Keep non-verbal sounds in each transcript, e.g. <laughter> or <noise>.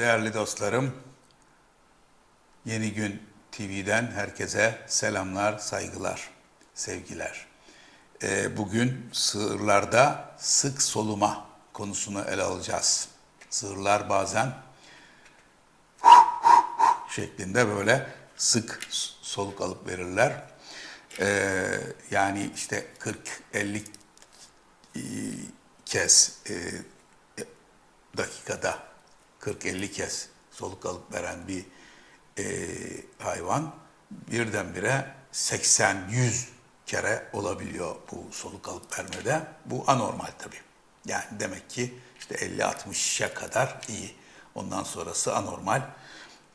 Değerli dostlarım. Yeni Gün TV'den herkese selamlar, saygılar, sevgiler. Ee, bugün sığırlarda sık soluma konusunu ele alacağız. Sığırlar bazen şeklinde böyle sık soluk alıp verirler. Ee, yani işte 40-50 kez e, dakikada 40-50 kez soluk alıp veren bir e, hayvan birdenbire 80-100 kere olabiliyor bu soluk alıp vermede. Bu anormal tabii. Yani demek ki işte 50-60'a kadar iyi. Ondan sonrası anormal.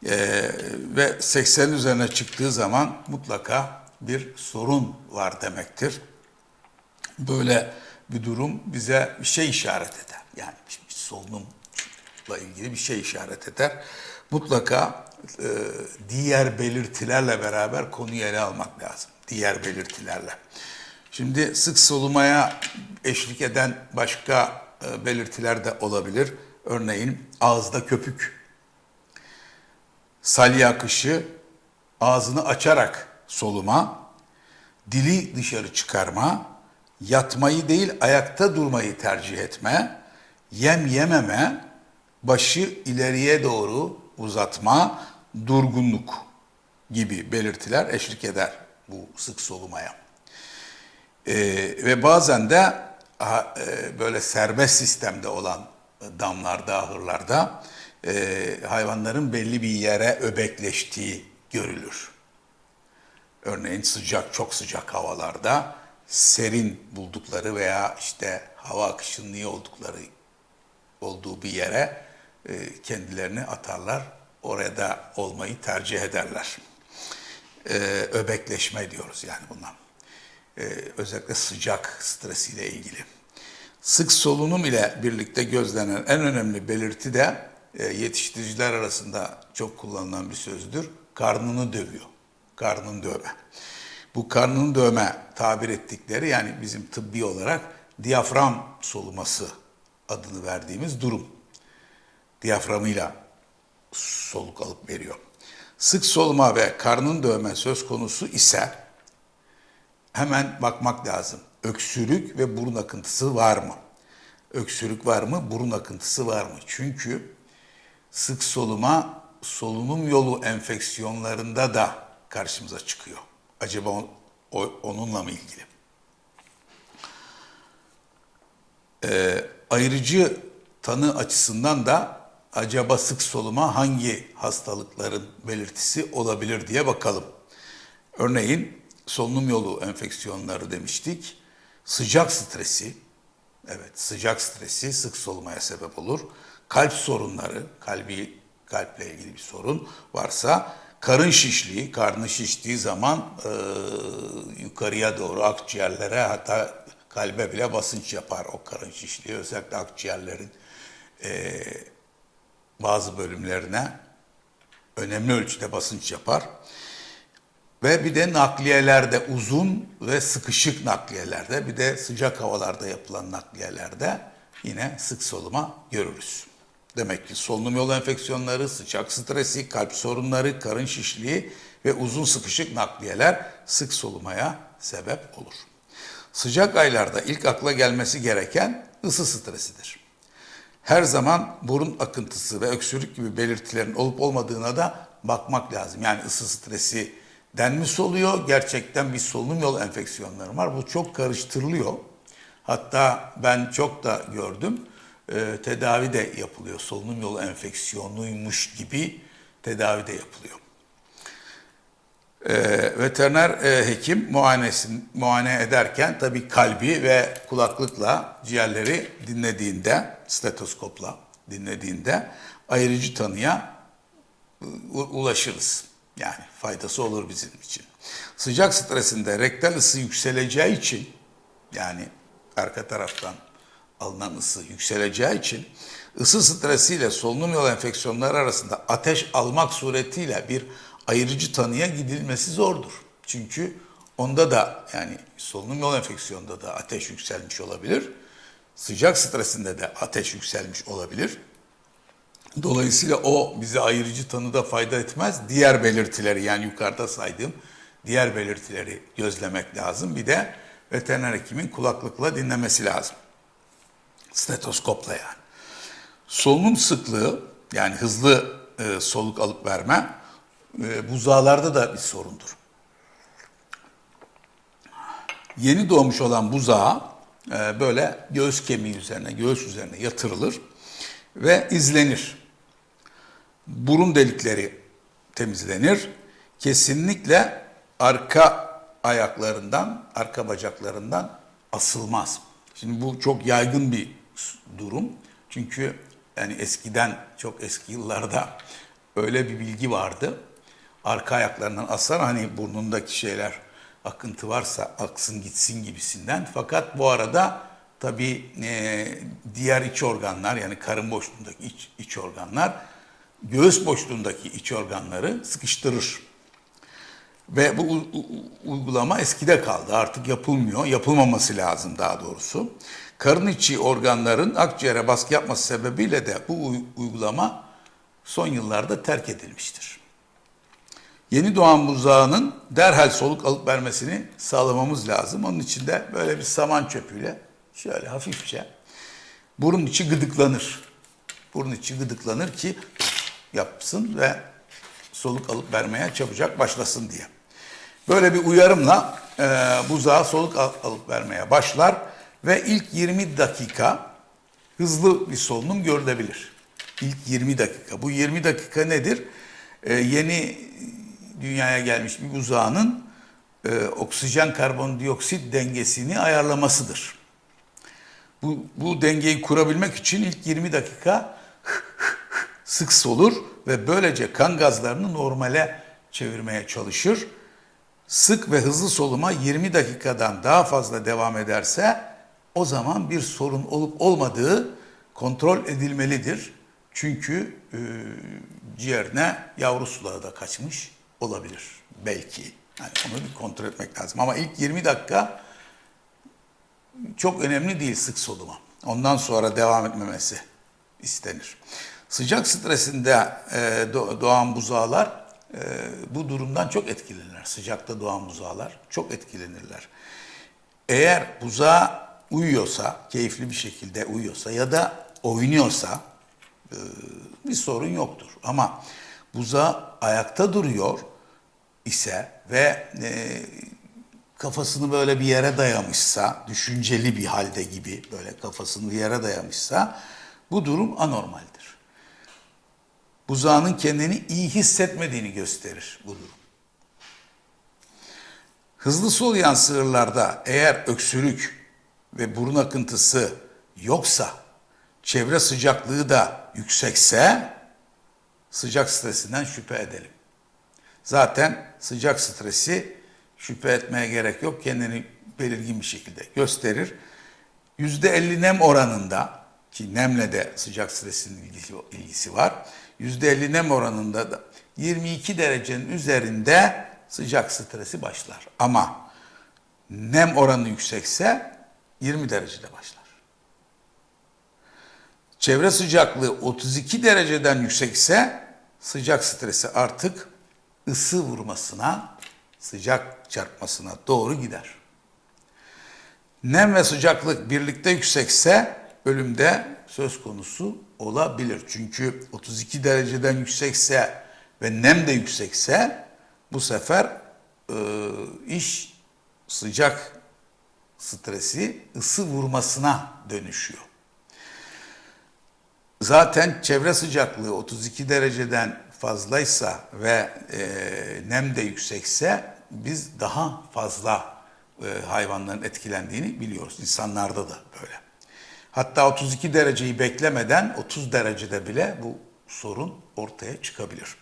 E, ve 80 üzerine çıktığı zaman mutlaka bir sorun var demektir. Böyle bir durum bize bir şey işaret eder. Yani şimdi solunumla ilgili bir şey işaret eder. Mutlaka e, diğer belirtilerle beraber konuyu ele almak lazım. Diğer belirtilerle. Şimdi sık solumaya eşlik eden başka e, belirtiler de olabilir. Örneğin ağızda köpük, salya akışı, ağzını açarak soluma, dili dışarı çıkarma, yatmayı değil ayakta durmayı tercih etme, yem yememe, başı ileriye doğru uzatma, durgunluk gibi belirtiler eşlik eder bu sık solumaya. Ee, ve bazen de e, böyle serbest sistemde olan damlarda, ahırlarda e, hayvanların belli bir yere öbekleştiği görülür. Örneğin sıcak, çok sıcak havalarda serin buldukları veya işte hava akışının iyi oldukları olduğu bir yere kendilerini atarlar. Orada olmayı tercih ederler. E, öbekleşme diyoruz yani buna. E, özellikle sıcak stresiyle ilgili. Sık solunum ile birlikte gözlenen en önemli belirti de yetiştiriciler arasında çok kullanılan bir sözdür. Karnını dövüyor. Karnını dövme. Bu karnını dövme tabir ettikleri yani bizim tıbbi olarak diyafram soluması adını verdiğimiz durum. Diyaframıyla soluk alıp veriyor. Sık soluma ve karnın dövme söz konusu ise hemen bakmak lazım. Öksürük ve burun akıntısı var mı? Öksürük var mı? Burun akıntısı var mı? Çünkü sık soluma solunum yolu enfeksiyonlarında da karşımıza çıkıyor. Acaba on, o, onunla mı ilgili? Ee, ayrıcı tanı açısından da acaba sık soluma hangi hastalıkların belirtisi olabilir diye bakalım. Örneğin solunum yolu enfeksiyonları demiştik. Sıcak stresi, evet sıcak stresi sık solumaya sebep olur. Kalp sorunları, kalbi kalple ilgili bir sorun varsa karın şişliği, karnı şiştiği zaman e, yukarıya doğru akciğerlere hatta kalbe bile basınç yapar o karın şişliği. Özellikle akciğerlerin e, bazı bölümlerine önemli ölçüde basınç yapar. Ve bir de nakliyelerde uzun ve sıkışık nakliyelerde bir de sıcak havalarda yapılan nakliyelerde yine sık soluma görürüz. Demek ki solunum yolu enfeksiyonları, sıcak stresi, kalp sorunları, karın şişliği ve uzun sıkışık nakliyeler sık solumaya sebep olur. Sıcak aylarda ilk akla gelmesi gereken ısı stresidir. Her zaman burun akıntısı ve öksürük gibi belirtilerin olup olmadığına da bakmak lazım. Yani ısı stresi denmiş oluyor. Gerçekten bir solunum yolu enfeksiyonları var. Bu çok karıştırılıyor. Hatta ben çok da gördüm e, tedavi de yapılıyor. Solunum yolu enfeksiyonuymuş gibi tedavi de yapılıyor. E, veteriner e, hekim muayenesin, muayene ederken tabii kalbi ve kulaklıkla ciğerleri dinlediğinde, stetoskopla dinlediğinde ayrıcı tanıya ulaşırız. Yani faydası olur bizim için. Sıcak stresinde rektal ısı yükseleceği için yani arka taraftan alınan ısı yükseleceği için ısı stresiyle solunum yolu enfeksiyonları arasında ateş almak suretiyle bir ayırıcı tanıya gidilmesi zordur. Çünkü onda da yani solunum yolu enfeksiyonunda da ateş yükselmiş olabilir. Sıcak stresinde de ateş yükselmiş olabilir. Dolayısıyla o bize ayırıcı tanıda fayda etmez. Diğer belirtileri yani yukarıda saydığım diğer belirtileri gözlemek lazım. Bir de veteriner hekimin kulaklıkla dinlemesi lazım. Stetoskopla yani. Solunum sıklığı yani hızlı e, soluk alıp verme e, buzağlarda da bir sorundur. Yeni doğmuş olan buzağa e, böyle göğüs kemiği üzerine, göğüs üzerine yatırılır ve izlenir. Burun delikleri temizlenir. Kesinlikle arka ayaklarından, arka bacaklarından asılmaz. Şimdi bu çok yaygın bir durum. Çünkü yani eskiden çok eski yıllarda öyle bir bilgi vardı. Arka ayaklarından asar hani burnundaki şeyler akıntı varsa aksın gitsin gibisinden. Fakat bu arada tabii e, diğer iç organlar yani karın boşluğundaki iç, iç organlar göğüs boşluğundaki iç organları sıkıştırır. Ve bu uygulama eskide kaldı. Artık yapılmıyor. Yapılmaması lazım daha doğrusu. Karın içi organların akciğere baskı yapması sebebiyle de bu uy- uygulama son yıllarda terk edilmiştir. Yeni doğan buzağının derhal soluk alıp vermesini sağlamamız lazım. Onun için de böyle bir saman çöpüyle şöyle hafifçe burun içi gıdıklanır. Burun içi gıdıklanır ki yapsın ve soluk alıp vermeye çabucak başlasın diye. Böyle bir uyarımla e, buzağa soluk al- alıp vermeye başlar ve ilk 20 dakika hızlı bir solunum görülebilir. İlk 20 dakika. Bu 20 dakika nedir? E, yeni dünyaya gelmiş bir buzağının e, oksijen karbondioksit dengesini ayarlamasıdır. Bu, bu dengeyi kurabilmek için ilk 20 dakika <laughs> sık solur ve böylece kan gazlarını normale çevirmeye çalışır. Sık ve hızlı soluma 20 dakikadan daha fazla devam ederse o zaman bir sorun olup olmadığı kontrol edilmelidir. Çünkü e, ciğerine yavru sulağı da kaçmış olabilir belki. Yani onu bir kontrol etmek lazım. Ama ilk 20 dakika çok önemli değil sık soluma. Ondan sonra devam etmemesi istenir. Sıcak stresinde e, do- doğan buzağlar e, bu durumdan çok etkilenirler. Sıcakta doğan buzağlar çok etkilenirler. Eğer buzağı uyuyorsa, keyifli bir şekilde uyuyorsa ya da oynuyorsa e, bir sorun yoktur. Ama buzağı ayakta duruyor ise ve e, kafasını böyle bir yere dayamışsa, düşünceli bir halde gibi böyle kafasını bir yere dayamışsa bu durum anormaldir. Buzağının kendini iyi hissetmediğini gösterir bu durum. Hızlı soluyan sığırlarda eğer öksürük ve burun akıntısı yoksa, çevre sıcaklığı da yüksekse sıcak stresinden şüphe edelim. Zaten sıcak stresi şüphe etmeye gerek yok. Kendini belirgin bir şekilde gösterir. %50 nem oranında ki nemle de sıcak stresin ilgisi, ilgisi var. %50 nem oranında da 22 derecenin üzerinde sıcak stresi başlar. Ama nem oranı yüksekse 20 derecede başlar. Çevre sıcaklığı 32 dereceden yüksekse sıcak stresi artık ısı vurmasına, sıcak çarpmasına doğru gider. Nem ve sıcaklık birlikte yüksekse ölümde söz konusu olabilir. Çünkü 32 dereceden yüksekse ve nem de yüksekse bu sefer e, iş sıcak stresi ısı vurmasına dönüşüyor. Zaten çevre sıcaklığı 32 dereceden fazlaysa ve e, nem de yüksekse biz daha fazla e, hayvanların etkilendiğini biliyoruz. İnsanlarda da böyle. Hatta 32 dereceyi beklemeden 30 derecede bile bu sorun ortaya çıkabilir.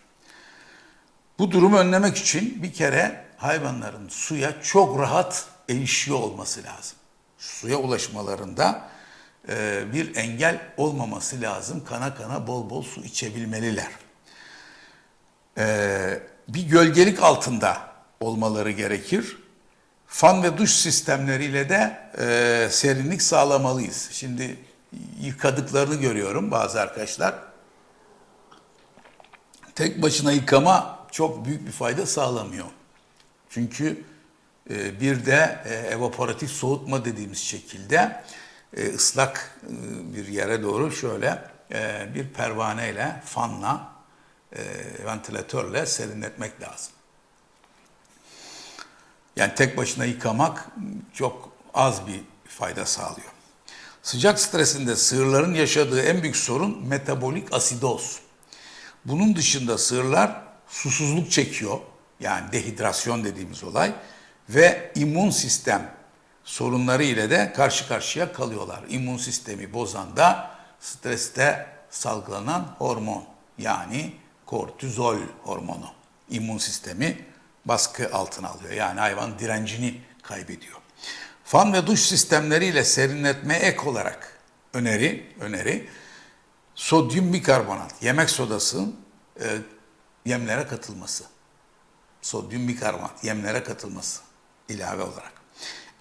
Bu durumu önlemek için bir kere hayvanların suya çok rahat erişiyor olması lazım. Suya ulaşmalarında e, bir engel olmaması lazım. Kana kana bol bol su içebilmeliler. E, bir gölgelik altında olmaları gerekir. Fan ve duş sistemleriyle de e, serinlik sağlamalıyız. Şimdi yıkadıklarını görüyorum bazı arkadaşlar. tek başına yıkama çok büyük bir fayda sağlamıyor. Çünkü bir de evaporatif soğutma dediğimiz şekilde e, ıslak e, bir yere doğru şöyle e, bir pervaneyle, fanla, e, ventilatörle serinletmek lazım. Yani tek başına yıkamak çok az bir fayda sağlıyor. Sıcak stresinde sığırların yaşadığı en büyük sorun metabolik asidoz. Bunun dışında sığırlar susuzluk çekiyor. Yani dehidrasyon dediğimiz olay ve immün sistem sorunları ile de karşı karşıya kalıyorlar. İmmün sistemi bozan da streste salgılanan hormon yani kortizol hormonu. İmmün sistemi baskı altına alıyor. Yani hayvan direncini kaybediyor. Fan ve duş sistemleriyle serinletme ek olarak öneri öneri sodyum bikarbonat, yemek sodasının e, yemlere katılması. Sodyum bikarbonat yemlere katılması ilave olarak.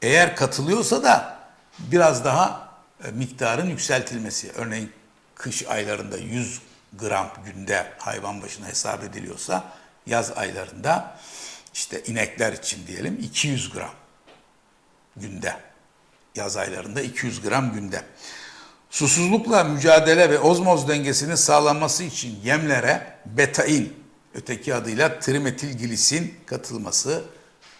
Eğer katılıyorsa da biraz daha e, miktarın yükseltilmesi. Örneğin kış aylarında 100 gram günde hayvan başına hesap ediliyorsa yaz aylarında işte inekler için diyelim 200 gram günde. Yaz aylarında 200 gram günde. Susuzlukla mücadele ve ozmoz dengesinin sağlanması için yemlere betain, öteki adıyla trimetilglisin katılması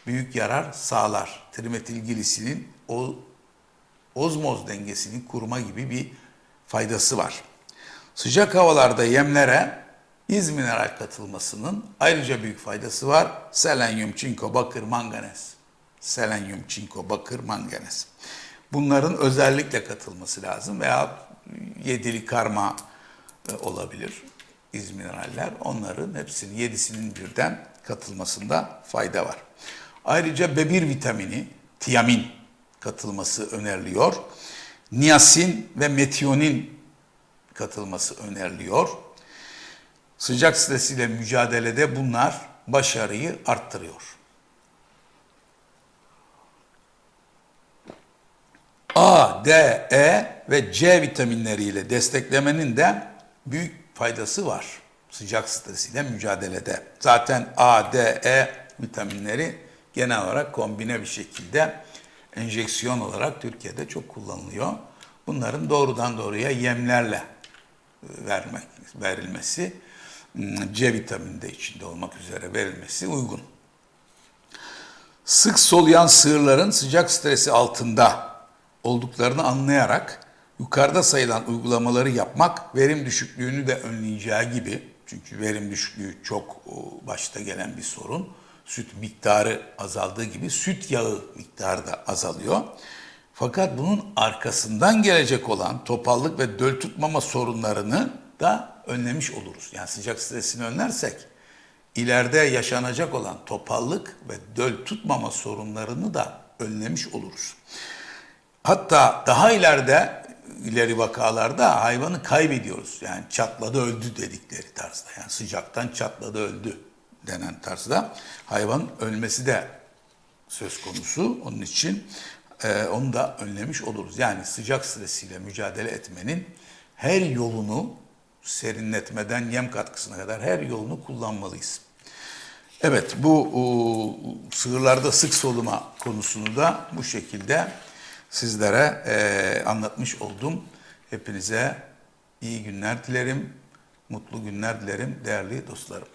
büyük yarar sağlar. Trimetilglisinin o ozmoz dengesini kurma gibi bir faydası var. Sıcak havalarda yemlere izmineral katılmasının ayrıca büyük faydası var. Selenyum, çinko, bakır, manganez. Selenyum, çinko, bakır, manganez. Bunların özellikle katılması lazım veya yedili karma e, olabilir izmineraller. Onların hepsinin yedisinin birden katılmasında fayda var. Ayrıca B1 vitamini, tiamin katılması öneriliyor. Niasin ve metionin katılması öneriliyor. Sıcak stresiyle mücadelede bunlar başarıyı arttırıyor. A, D, E ve C vitaminleriyle desteklemenin de büyük faydası var sıcak stresiyle mücadelede. Zaten A, D, E vitaminleri genel olarak kombine bir şekilde enjeksiyon olarak Türkiye'de çok kullanılıyor. Bunların doğrudan doğruya yemlerle vermek verilmesi, C vitamini de içinde olmak üzere verilmesi uygun. Sık soluyan sığırların sıcak stresi altında olduklarını anlayarak yukarıda sayılan uygulamaları yapmak verim düşüklüğünü de önleyeceği gibi çünkü verim düşüklüğü çok başta gelen bir sorun. Süt miktarı azaldığı gibi süt yağı miktarı da azalıyor. Fakat bunun arkasından gelecek olan topallık ve döl tutmama sorunlarını da önlemiş oluruz. Yani sıcak stresini önlersek ileride yaşanacak olan topallık ve döl tutmama sorunlarını da önlemiş oluruz. Hatta daha ileride ileri vakalarda hayvanı kaybediyoruz. Yani çatladı öldü dedikleri tarzda. Yani sıcaktan çatladı öldü denen tarzda hayvan ölmesi de söz konusu. Onun için e, onu da önlemiş oluruz. Yani sıcak stresiyle mücadele etmenin her yolunu serinletmeden yem katkısına kadar her yolunu kullanmalıyız. Evet bu o, sığırlarda sık soluma konusunu da bu şekilde sizlere e, anlatmış oldum. Hepinize iyi günler dilerim, mutlu günler dilerim değerli dostlarım.